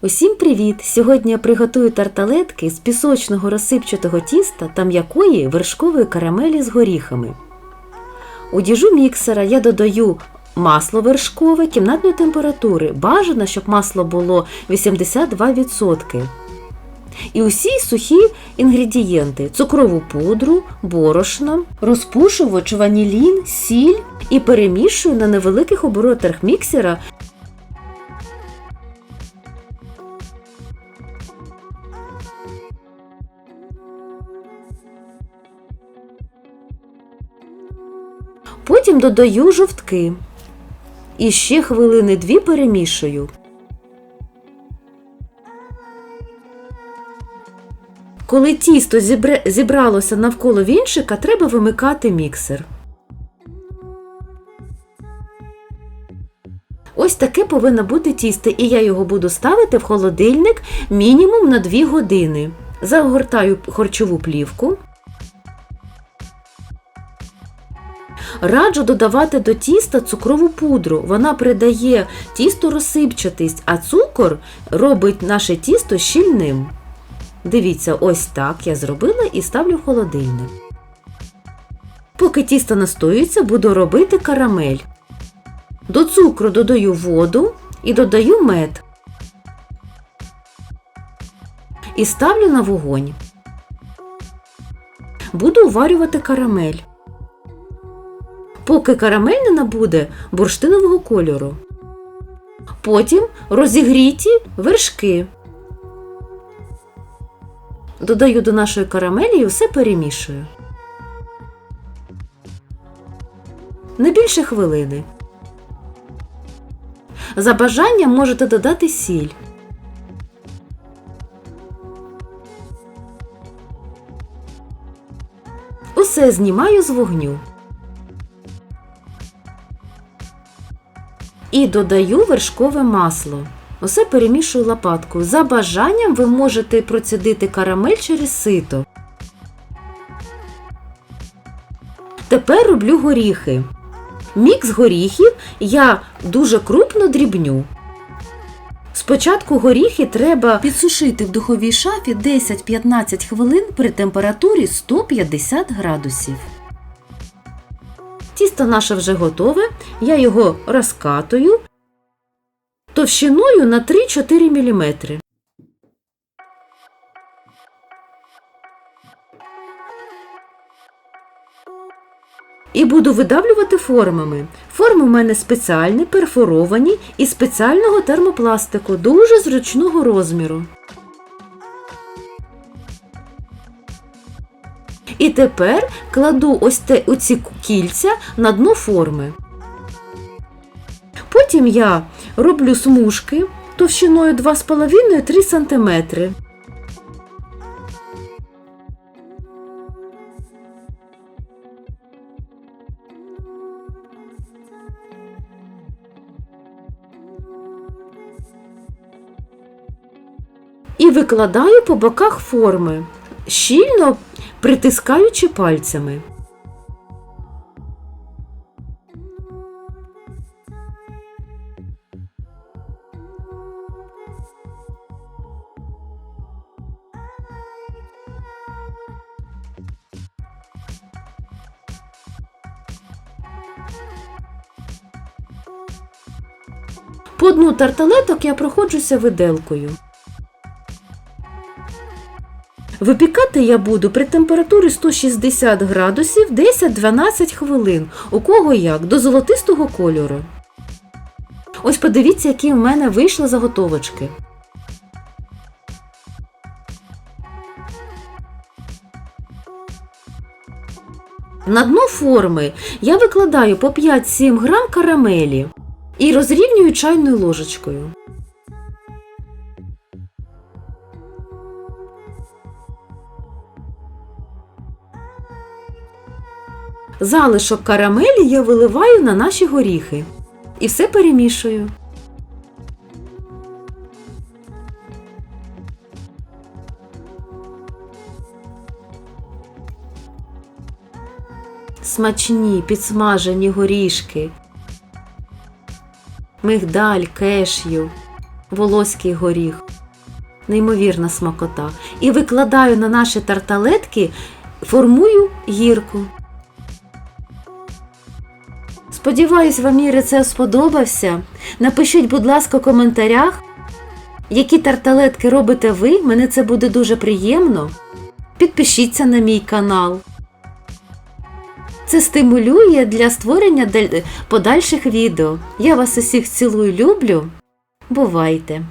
Усім привіт! Сьогодні я приготую тарталетки з пісочного розсипчатого тіста та м'якої вершкової карамелі з горіхами. У діжу міксера я додаю масло вершкове кімнатної температури. Бажано, щоб масло було 82%. І усі сухі інгредієнти: цукрову пудру, борошно, розпушувач, ванілін, сіль і перемішую на невеликих оборотах міксера Потім додаю жовтки. І ще хвилини дві перемішую. Коли тісто зібре- зібралося навколо вінчика, треба вимикати міксер. Ось таке повинно бути тісто, і я його буду ставити в холодильник мінімум на 2 години. Загортаю харчову плівку. Раджу додавати до тіста цукрову пудру. Вона придає тісту розсипчатість, а цукор робить наше тісто щільним. Дивіться, ось так я зробила і ставлю в холодильник. Поки тісто настоюється, буду робити карамель. До цукру додаю воду і додаю мед. І ставлю на вогонь. Буду уварювати карамель поки карамель не набуде бурштинового кольору. Потім розігріті вершки. Додаю до нашої карамелі і все перемішую. Не більше хвилини. За бажанням можете додати сіль. Усе знімаю з вогню. І додаю вершкове масло. Усе перемішую лопаткою. За бажанням ви можете процідити карамель через сито. Тепер роблю горіхи. Мікс горіхів я дуже крупно дрібню. Спочатку горіхи треба підсушити в духовій шафі 10-15 хвилин при температурі 150 градусів. Тісто наше вже готове, я його розкатую товщиною на 3-4 мм. І буду видавлювати формами. Форми в мене спеціальні, перфоровані із спеціального термопластику, дуже зручного розміру. І тепер кладу ось те, оці кільця на дно форми. Потім я роблю смужки товщиною 2,5-3 см. І викладаю по боках форми, щільно притискаючи пальцями. По дну тарталеток я проходжуся виделкою. Випікати я буду при температурі 160 градусів 10-12 хвилин. У кого як? До золотистого кольору. Ось подивіться, які в мене вийшли заготовочки. На дно форми я викладаю по 5-7 грам карамелі і розрівнюю чайною ложечкою. Залишок карамелі я виливаю на наші горіхи. І все перемішую. Смачні підсмажені горішки, мигдаль, кешю. волоський горіх. Неймовірна смакота. І викладаю на наші тарталетки, формую гірку. Сподіваюсь, вам мій рецепт сподобався. Напишіть, будь ласка, в коментарях, які тарталетки робите ви. Мене це буде дуже приємно. Підпишіться на мій канал. Це стимулює для створення подальших відео. Я вас усіх цілую, люблю. Бувайте!